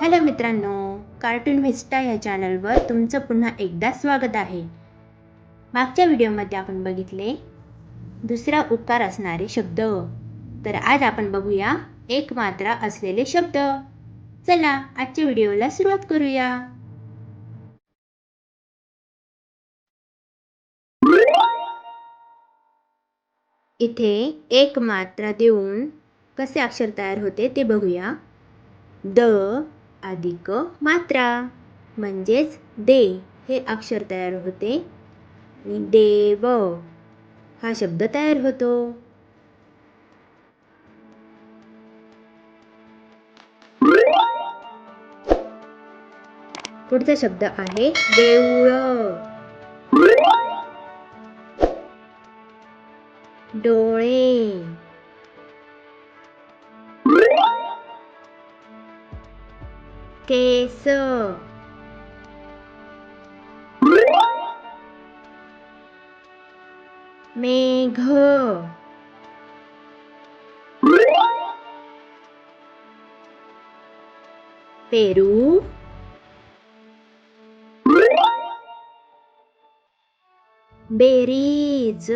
Hello मित्रांनो cartoon vista या चॅनलवर तुमचं पुन्हा एकदा स्वागत आहे. मागच्या व्हिडिओमध्ये आपण बघितले दुसरा उकार असणारे शब्द. तर आज आपण बघूया एक मात्रा असलेले शब्द. चला आजच्या व्हिडिओला सुरुवात करूया. इथे एक मात्रा देऊन कसे अक्षर तयार होते ते बघूया. द अधिक मात्रा म्हणजेच दे हे अक्षर तयार होते. आणि देव हा शब्द तयार होतो. पुढचा शब्द आहे देऊळ. डोळे. केस मेघ पेरू बेरीज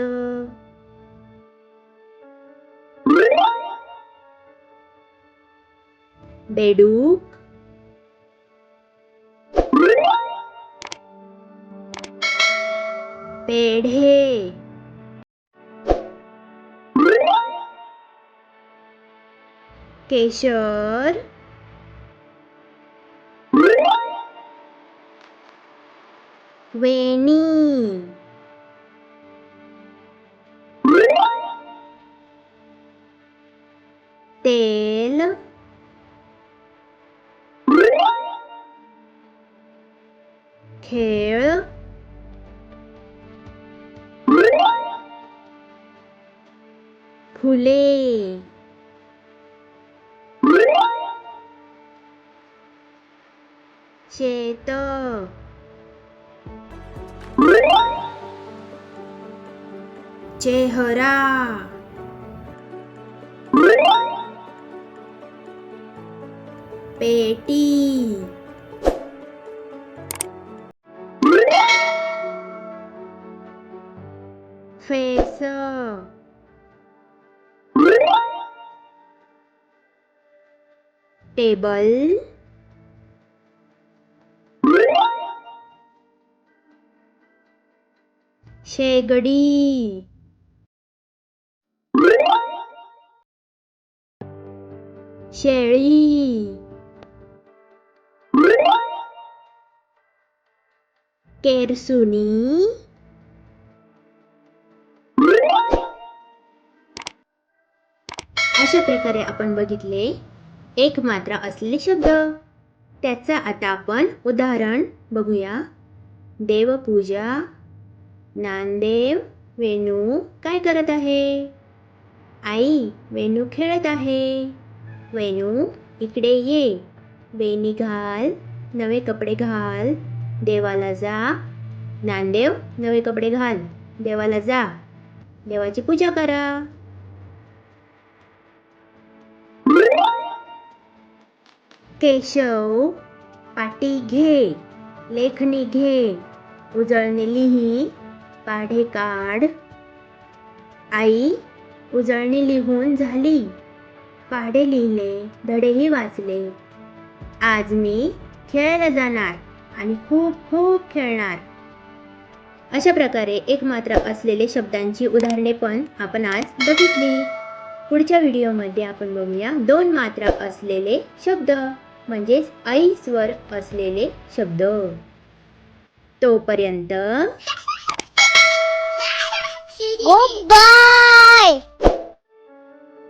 बेडूक पेढे केशर। वेणी। तेल। खेळ। খুলে। সে তো চেহারা। পেটি। टेबल शेगडी शेळी केरसुनी अशा प्रकारे आपण बघितले एक मात्रा असलेले शब्द. त्याचं आता आपण उदाहरण बघूया. देवपूजा नांदेव वेणू काय करत आहे? आई वेणू खेळत आहे. वेणू इकडे ये. वेणी घाल नवे कपडे घाल. देवाला जा. नांदेव नवे कपडे घाल. देवाला जा. देवाची पूजा करा. केशव पाटी घे लेखणी घे उजळणी लिही पाढे काढ. आई उजळणी लिहून झाली. पाढे लिहिले धडेही वाचले आज मी खेळायला जाणार आणि खूप खूप खेळणार. अशा प्रकारे एकमात्र असलेले शब्दांची उदाहरणे पण आपण आज बघितली. पुढच्या व्हिडिओमध्ये आपण बघूया दोन मात्रा असलेले शब्द. म्हणजेच ऐ स्वर असलेले शब्द. तोपर्यंत